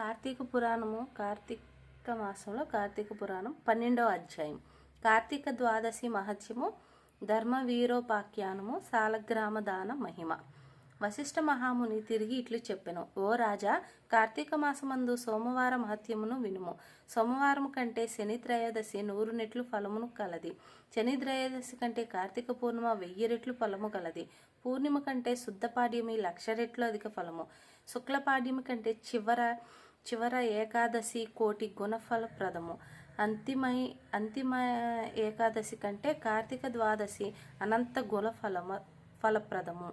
కార్తీక పురాణము కార్తీక మాసంలో కార్తీక పురాణం పన్నెండవ అధ్యాయం. కార్తీక ద్వాదశి మహత్యము ధర్మవీరోపాఖ్యానము సాలగ్రామ దాన మహిమ. వశిష్ఠ మహాముని తిరిగి ఇట్లు చెప్పెను ఓ రాజా కార్తీక మాసమందు సోమవార మహత్యమును వినుము. సోమవారం కంటే శని త్రయోదశి నూరు నెట్లు ఫలమును కలది. శని త్రయోదశి కంటే కార్తీక పూర్ణిమ వెయ్యి రెట్లు ఫలము కలది. పూర్ణిమ కంటే శుద్ధపాడ్యమి లక్ష రెట్లు అధిక ఫలము. శుక్లపాడ్యమి కంటే చివర చివర ఏకాదశి కోటి గుణఫలప్రదము. అంతిమై అంతిమ ఏకాదశి కంటే కార్తీక ద్వాదశి అనంత గుణఫలమ ఫలప్రదము.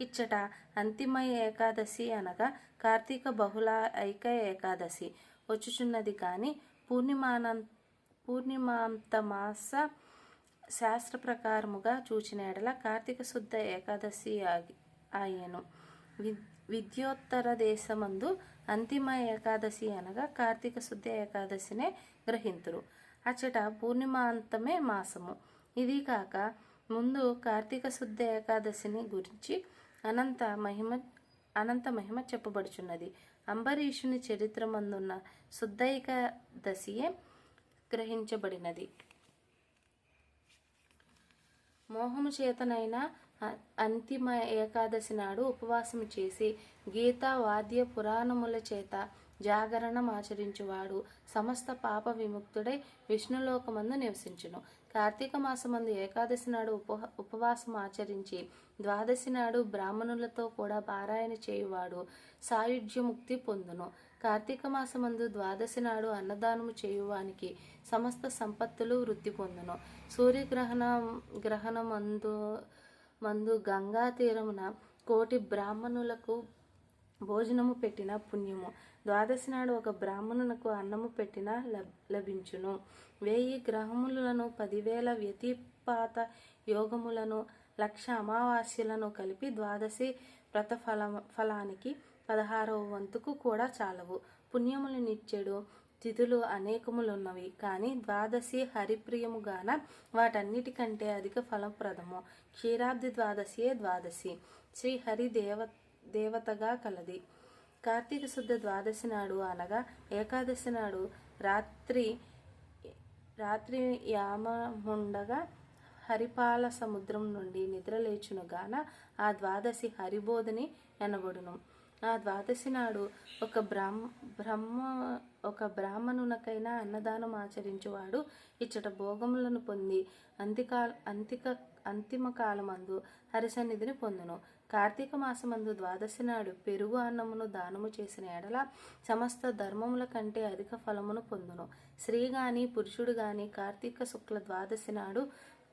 ఇచ్చట అంతిమ ఏకాదశి అనగా కార్తీక బహుళ ఐక ఏకాదశి. వచ్చుచున్నది కానీ పూర్ణిమానం పూర్ణిమాంత మాస శాస్త్ర ప్రకారముగా చూచిన ఎడల కార్తీక శుద్ధ ఏకాదశి ఆగి ఆయను విద్యోత్తర దేశమందు అంతిమ ఏకాదశి అనగా కార్తీక శుద్ధ ఏకాదశినే గ్రహింతురు. అచ్చట పూర్ణిమాంతమే మాసము. ఇది కాక ముందు కార్తీక శుద్ధ ఏకాదశిని గురించి అనంత మహిమ అనంత మహిమ చెప్పబడుచున్నది. అంబరీషుని చరిత్ర మందున్న శుద్ధ ఏకాదశియే గ్రహించబడినది. మోహము చేతనైన అంతిమ ఏకాదశి నాడు ఉపవాసం చేసి గీత వాద్య పురాణముల చేత జాగరణం ఆచరించువాడు. సమస్త పాప విముక్తుడై విష్ణులోకమందు నివసించును. కార్తీక మాసమందు ఏకాదశి నాడు ఉప ఉపవాసం ఆచరించి ద్వాదశి నాడు బ్రాహ్మణులతో కూడా పారాయణ చేయువాడు సాయుధ్యముక్తి పొందును. కార్తీక మాసమందు ద్వాదశి నాడు అన్నదానము చేయువానికి సమస్త సంపత్తులు వృద్ధి పొందును. సూర్యగ్రహణ గ్రహణమందు మందు గంగా తీరమున కోటి బ్రాహ్మణులకు భోజనము పెట్టిన పుణ్యము. ద్వాదశి నాడు ఒక బ్రాహ్మణునకు అన్నము పెట్టిన లభించును. వేయి గ్రహములను పదివేల వ్యతిపాత యోగములను లక్ష అమావాస్యలను కలిపి ద్వాదశి వ్రత ఫల ఫలానికి పదహారవ వంతుకు కూడా చాలవు. పుణ్యములనిచ్చెడు తిథులు అనేకములున్నవి. కానీ ద్వాదశి హరిప్రియముగాన వాటన్నిటికంటే అధిక ఫలప్రదము. క్షీరాబ్ది ద్వాదశియే ద్వాదశి? శ్రీ హరి దేవ దేవతగా కలది. కార్తీక శుద్ధ ద్వాదశి నాడు అనగా ఏకాదశి నాడు రాత్రి రాత్రి యామముండగా హరిపాల సముద్రం నుండి నిద్రలేచును గాన ఆ ద్వాదశి హరిబోధిని ఎనబడును ఆ ద్వాదశి నాడు ఒక బ్రాహ్మ బ్రహ్మ ఒక బ్రాహ్మణునకైనా అన్నదానం ఆచరించువాడు. ఇచ్చట భోగములను పొంది అంతికాల అంతిక అంతిమ కాలమందు హరిసన్నిధిని పొందును. కార్తీక మాసమందు ద్వాదశి నాడు పెరుగు అన్నమును దానము చేసిన ఎడల సమస్త ధర్మముల కంటే అధిక ఫలమును పొందును. స్త్రీ గాని పురుషుడు గాని కార్తీక శుక్ల ద్వాదశి నాడు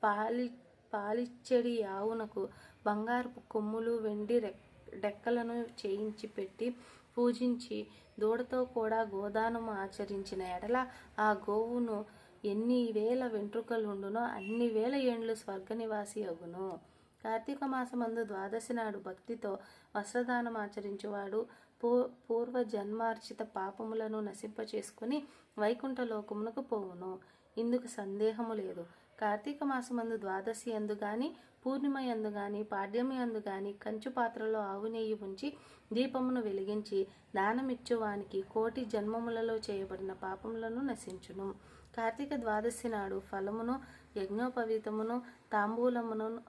పాలి పాలిచ్చడి ఆవునకు బంగారు కొమ్ములు వెండి రెక్క డెక్కలను చేయించి పెట్టి పూజించి దూడతో కూడా గోదానము ఆచరించిన ఎడల ఆ గోవును ఎన్ని వేల వెంట్రుకలుండునో అన్ని వేల ఏండ్లు స్వర్గనివాసి అగును. కార్తీక మాసమందు ద్వాదశి నాడు భక్తితో వస్త్రదానం ఆచరించువాడు పూ పూర్వ జన్మార్చిత పాపములను నశింపచేసుకుని వైకుంఠలోకమునకు పోవును. ఇందుకు సందేహము లేదు. కార్తీక మాసమందు ద్వాదశి అందు గాని పూర్ణిమ ఎందు గాని పాడ్యమి యందు గాని కంచు పాత్రలో ఆవు నెయ్యి ఉంచి దీపమును వెలిగించి దానమిచ్చువానికి కోటి జన్మములలో చేయబడిన పాపములను నశించును. కార్తీక ద్వాదశి నాడు ఫలమును యజ్ఞోపవీతమును తాంబూలమును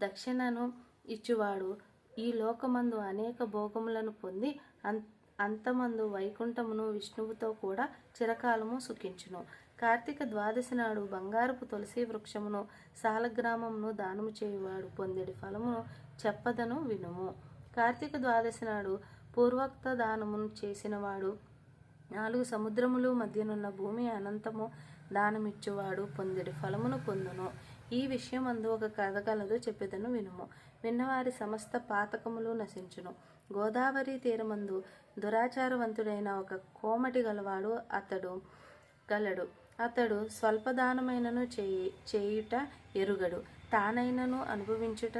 దక్షిణను ఇచ్చువాడు. ఈ లోకమందు అనేక భోగములను పొంది అం- అంతమందు వైకుంఠమును విష్ణువుతో కూడా చిరకాలము సుఖించును. కార్తీక ద్వాదశి నాడు బంగారపు తులసి వృక్షమును సాలగ్రామమును దానము చేయువాడు పొందెడి ఫలమును చెప్పదను వినుము. కార్తీక ద్వాదశి నాడు పూర్వోక్త దానమును చేసినవాడు నాలుగు సముద్రములు మధ్యనున్న భూమి అనంతము దానమిచ్చువాడు పొందెడి ఫలమును పొందును. ఈ విషయం అందు ఒక కథ కలదు చెప్పేదను వినుము. విన్నవారి సమస్త పాతకములు నశించును. గోదావరి తీరమందు దురాచారవంతుడైన ఒక కోమటి గలవాడు అతడు గలడు. అతడు స్వల్పదానమైనను చేయి చేయుట ఎరుగడు. తానైనను అనుభవించుట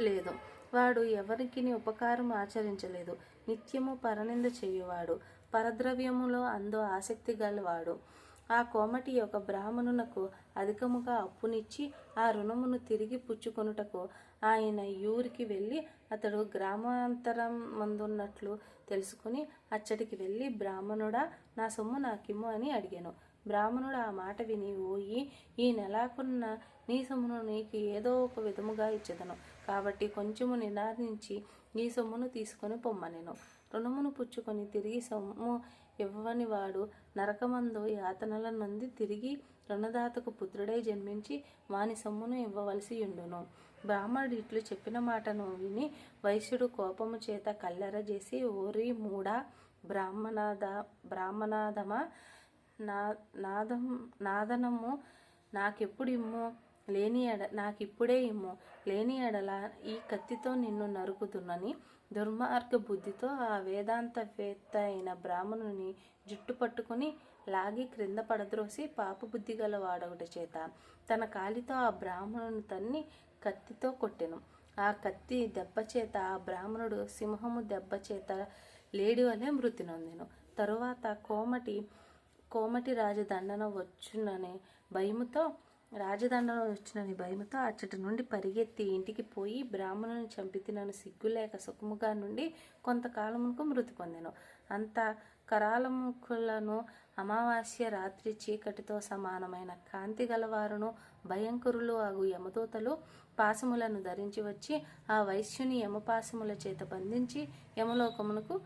లేదు. వాడు ఎవరికి ఉపకారం ఆచరించలేదు. నిత్యము పరనింద చేయువాడు. పరద్రవ్యములో అందో ఆసక్తి గలవాడు. ఆ కోమటి యొక్క బ్రాహ్మణునకు అధికముగా అప్పునిచ్చి ఆ రుణమును తిరిగి పుచ్చుకొనుటకు ఆయన ఊరికి వెళ్ళి అతడు గ్రామాంతరం మందున్నట్లు తెలుసుకుని అచ్చటికి వెళ్ళి బ్రాహ్మణుడా నా సొమ్ము నాకిమ్ము అని అడిగాను. బ్రాహ్మణుడు ఆ మాట విని ఓయి ఈ నెలాకున్న నీ సొమ్మును నీకు ఏదో ఒక విధముగా ఇచ్చేదను. కాబట్టి కొంచెము నినాదించి ఈ సొమ్మును తీసుకొని పొమ్మనెను. రుణమును పుచ్చుకొని తిరిగి సొమ్ము ఇవ్వని వాడు నరకమందు యాతనల నుండి తిరిగి రుణదాతకు పుత్రుడై జన్మించి వాని సొమ్మును ఇవ్వవలసి ఉండును బ్రాహ్మణుడు ఇట్లు చెప్పిన మాటను విని వైశ్యుడు కోపము చేత కల్లెర చేసి ఓరి మూడా బ్రాహ్మణాద బ్రాహ్మణాదమ నా నాదం నాదనము నాకెప్పుడు ఇమ్ము? లేని ఎడ నాకిప్పుడే ఇమ్ము. లేని ఎడల ఈ కత్తితో నిన్ను నరుకుతున్నని దుర్మార్గ బుద్ధితో ఆ వేదాంతవేత్త అయిన బ్రాహ్మణుని జుట్టు పట్టుకుని లాగి క్రింద పడద్రోసి పాప బుద్ధి గల వాడొకటి చేత తన కాలితో ఆ బ్రాహ్మణుని తన్ని కత్తితో కొట్టెను. ఆ కత్తి దెబ్బ చేత ఆ బ్రాహ్మణుడు సింహము దెబ్బ చేత లేడి వలె మృతి నొందెను. తరువాత కోమటి కోమటి రాజు దండన వచ్చుననే భయముతో రాజదండన వచ్చినని భయముతో అచ్చటి నుండి పరిగెత్తి ఇంటికి పోయి బ్రాహ్మణుని చంపితినను సిగ్గులేక సుఖముగా నుండి కొంతకాలమునకు మృతి పొందెను. అంత కరాలముఖులను అమావాస్య రాత్రి చీకటితో సమానమైన కాంతి గలవారును భయంకరులు అగు యమదూతలు పాశములను ధరించి వచ్చి ఆ వైశ్యుని యమపాశముల చేత బంధించి యమలోకమునకు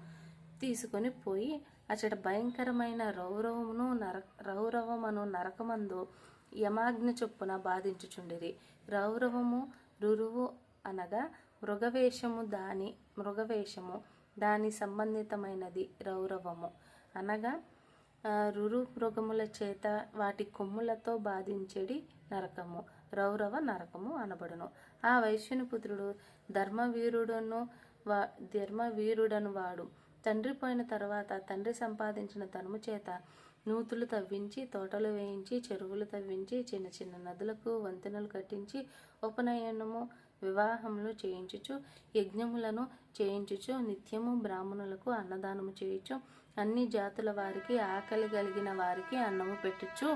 తీసుకొని పోయి అచట భయంకరమైన రౌరవమును నర రౌరవమును నరకమందు యమాజ్ఞ చొప్పున బాధించుచుండిరి. రౌరవము రురువు అనగా మృగవేషము దాని మృగవేషము దాని సంబంధితమైనది రౌరవము. అనగా రురు మృగముల చేత వాటి కొమ్ములతో బాధించేడి నరకము. రౌరవ నరకము అనబడును. ఆ వైశ్యుని పుత్రుడు ధర్మవీరుడును వా ధర్మవీరుడను వాడు తండ్రి పోయిన తర్వాత తండ్రి సంపాదించిన ధనము చేత నూతులు తవ్వించి తోటలు వేయించి చెరువులు తవ్వించి చిన్న చిన్న నదులకు వంతెనలు కట్టించి ఉపనయనము వివాహములు చేయించుచు యజ్ఞములను చేయించుచు నిత్యము బ్రాహ్మణులకు అన్నదానము చేయుచు. అన్ని జాతుల వారికి ఆకలి కలిగిన వారికి అన్నము పెట్టుచు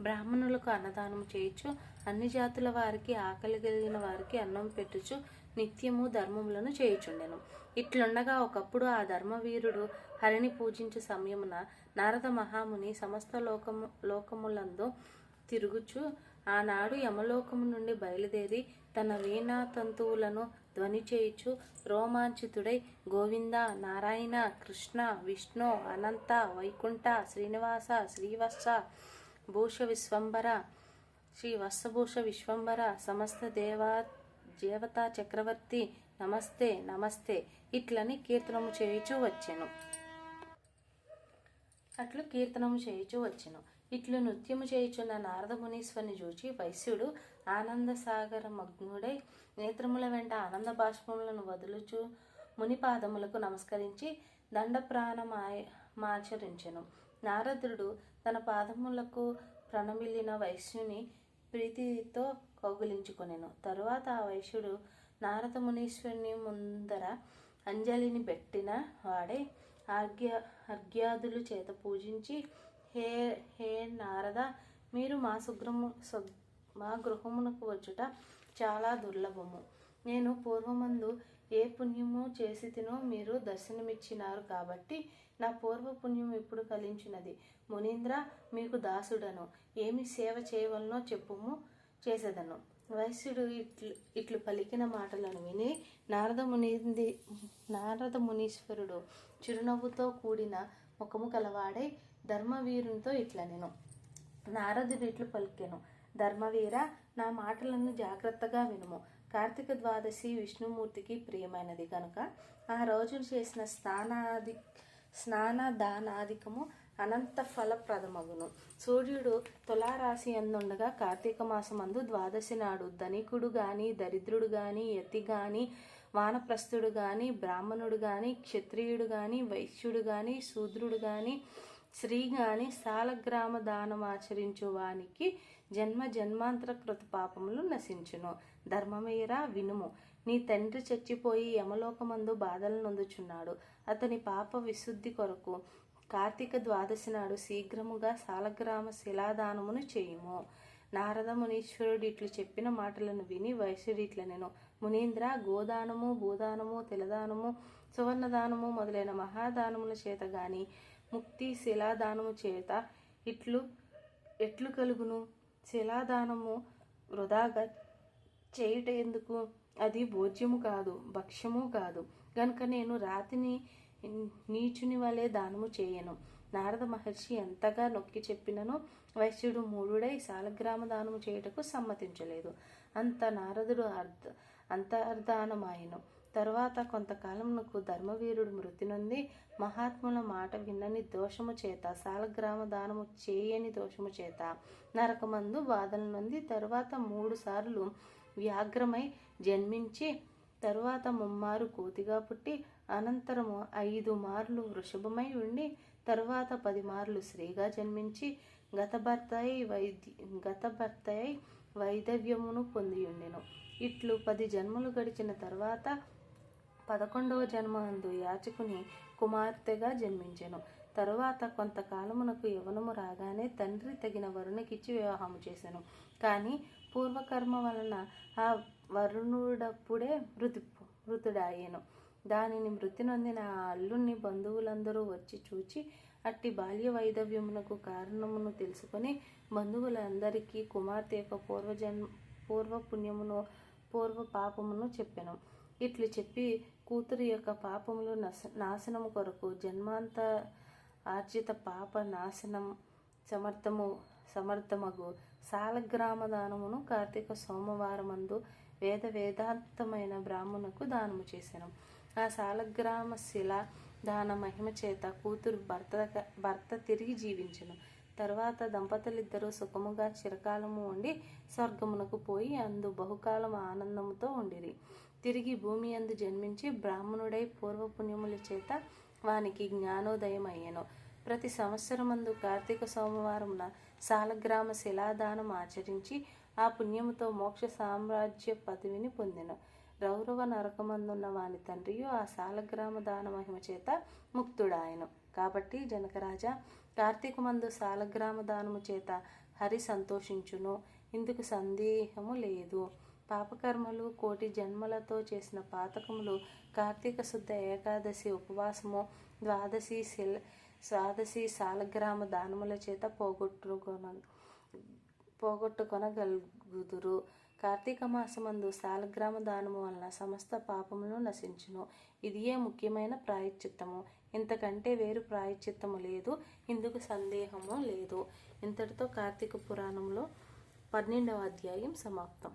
బ్రాహ్మణులకు అన్నదానం చేయొచ్చు అన్ని జాతుల వారికి ఆకలి కలిగిన వారికి అన్నం పెట్టుచు నిత్యము ధర్మములను చేయుచుండెను. ఇట్లుండగా ఒకప్పుడు ఆ ధర్మవీరుడు హరిని పూజించు సమయమున నారద మహాముని సమస్త లోకము లోకములందు తిరుగుచు ఆనాడు యమలోకము నుండి బయలుదేరి తన వీణా తంతువులను ధ్వని చేయుచు రోమాంచితుడై గోవింద నారాయణ కృష్ణ విష్ణు అనంత వైకుంఠ శ్రీనివాస శ్రీవత్స భూష విశ్వంబర శ్రీ వత్సభూష విశ్వంబర సమస్త దేవా దేవతా చక్రవర్తి నమస్తే నమస్తే ఇట్లని కీర్తనము చేయుచు వచ్చెను. అట్లు కీర్తనము చేయుచు వచ్చెను. ఇట్లు నృత్యము చేయుచున్న నారద మునీశ్వరుని చూచి వైశ్యుడు ఆనంద సాగర మగ్నుడై నేత్రముల వెంట ఆనంద బాష్పములను వదులుచు ముని పాదములకు నమస్కరించి దండ ప్రాణమాచరించెను నారదుడు తన పాదములకు ప్రణమిల్లిన వైశ్యుని ప్రీతితో కౌగులించుకొనెను. తరువాత ఆ వైశ్యుడు నారద మునీశ్వరుని ముందర అంజలిని పెట్టిన వాడే అర్ఘ్య అర్ఘ్యాదులు చేత పూజించి హే హే నారద మీరు మా సుగ్రము మా గృహమునకు వచ్చుట చాలా దుర్లభము. నేను పూర్వమందు ఏ పుణ్యము చేసి తినో మీరు దర్శనమిచ్చినారు కాబట్టి నా పూర్వ పుణ్యం ఇప్పుడు కలించినది మునీంద్ర మీకు దాసుడను. ఏమి సేవ చేయవలనో చెప్పుము. చేసేదను. వైశ్యుడు ఇట్లు ఇట్లు పలికిన మాటలను విని నారద ముని నారద మునీశ్వరుడు చిరునవ్వుతో కూడిన ముఖము కలవాడై ధర్మవీరునితో ఇట్లా నేను. నారదుడు ఇట్లు పలికాను. ధర్మవీర నా మాటలను జాగ్రత్తగా వినుము. కార్తీక ద్వాదశి విష్ణుమూర్తికి ప్రియమైనది కనుక ఆ రోజు చేసిన స్నానాది స్నాన దానాధికము అనంత ఫలప్రదమగును. సూర్యుడు తులారాశి అందుండగా కార్తీక మాసమందు ద్వాదశి నాడు ధనికుడు గాని దరిద్రుడు గాని యతి గాని వానప్రస్థుడు గాని బ్రాహ్మణుడు గాని క్షత్రియుడు గాని వైశ్యుడు గాని శూద్రుడు గాని స్త్రీ గాని సాలగ్రామ దానం ఆచరించు వానికి జన్మ జన్మాంతర కృత పాపములు నశించును. ధర్మమేరా వినుము. నీ తండ్రి చచ్చిపోయి యమలోకమందు బాధలు నొందుచున్నాడు. అతని పాప విశుద్ధి కొరకు కార్తీక ద్వాదశి నాడు శీఘ్రముగా సాలగ్రామ శిలాదానమును చేయుము. నారద మునీశ్వరుడు ఇట్లు చెప్పిన మాటలను విని వైశ్యుడు ఇట్ల నేను మునీంద్ర గోదానము భూదానము తిలదానము సువర్ణదానము మొదలైన మహాదానముల చేత గాని ముక్తి శిలాదానము చేత ఇట్లు ఎట్లు కలుగును? శిలాదానము వృధాగా చేయుట ఎందుకు? అది భోజ్యము కాదు భక్ష్యము కాదు. గనుక నేను రాతిని నీచుని వలె దానము చేయను. నారద మహర్షి ఎంతగా నొక్కి చెప్పినను వైశ్యుడు మూడుడై సాలగ్రామ దానము చేయుటకు సమ్మతించలేదు. అంత నారదుడు అర్ధ అంతర్ధానమాయను. తరువాత కొంతకాలమునకు ధర్మవీరుడు మృతి నొంది మహాత్ముల మాట విన్నని దోషము చేత సాలగ్రామ దానము చేయని దోషము చేత నరకమందు బాధల నొంది తరువాత మూడు సార్లు వ్యాఘ్రమై జన్మించి తరువాత ముమ్మారు కోతిగా పుట్టి అనంతరము ఐదు మార్లు వృషభమై ఉండి తరువాత పది మార్లు స్త్రీగా జన్మించి గత భర్తయి వైద్య గత భర్తయి వైదవ్యమును పొందియుండెను ఇట్లు పది జన్మలు గడిచిన తర్వాత పదకొండవ జన్మందు యాచకుని కుమార్తెగా జన్మించెను. తరువాత కొంతకాలమునకు యవనము రాగానే తండ్రి తగిన వరుణకిచ్చి వివాహము చేశాను కానీ పూర్వకర్మ వలన ఆ వరుణుడప్పుడే మృతి మృతుడాయెను దానిని మృతి నొందిన ఆ అల్లుణ్ణి బంధువులందరూ వచ్చి చూచి అట్టి బాల్య వైదవ్యమునకు కారణమును తెలుసుకొని బంధువులందరికీ కుమార్తె యొక్క పూర్వజన్మ పూర్వ పుణ్యమును పూర్వ పాపమును చెప్పాను. ఇట్లు చెప్పి కూతురు యొక్క పాపములు నశ నాశనము కొరకు జన్మాంత ఆర్జిత పాప నాశనం సమర్థము సమర్థమగు సాలగ్రామ దానమును కార్తీక సోమవారమందు వేద వేదాంతమైన బ్రాహ్మణుకు దానము చేశాను ఆ సాలగ్రామ శిల దాన మహిమ చేత కూతురు భర్త భర్త తిరిగి జీవించను. తర్వాత దంపతులిద్దరూ సుఖముగా చిరకాలము ఉండి స్వర్గమునకు పోయి అందు బహుకాలం ఆనందముతో ఉండిరి. తిరిగి భూమి అందు జన్మించి బ్రాహ్మణుడై పూర్వపుణ్యముల చేత వానికి జ్ఞానోదయం అయ్యను. ప్రతి సంవత్సరమందు కార్తీక సోమవారమున సాలగ్రామ శిలాదానం ఆచరించి ఆ పుణ్యముతో మోక్ష సామ్రాజ్య పదవిని పొందెను. రౌరవ నరకమందున్న వాని తండ్రియు ఆ సాలగ్రామ దాన మహిమ చేత ముక్తుడాయను. కాబట్టి జనకరాజా కార్తీకమందు సాలగ్రామ దానము చేత హరి సంతోషించును. ఇందుకు సందేహము లేదు. పాపకర్మలు కోటి జన్మలతో చేసిన పాతకములు కార్తీక శుద్ధ ఏకాదశి ఉపవాసము ద్వాదశి శిల్ ద్వాదశి సాలగ్రామ దానముల చేత పోగొట్టుకొన పోగొట్టుకొనగలుగుదురు. కార్తీక మాసమందు సాలగ్రామ దానము వలన సమస్త పాపమును నశించును. ఇదియే ముఖ్యమైన ప్రాయశ్చిత్తము. ఇంతకంటే వేరు ప్రాయశ్చిత్తము లేదు ఇందుకు సందేహము లేదు. ఇంతటితో కార్తీక పురాణంలో పన్నెండవ అధ్యాయం సమాప్తం.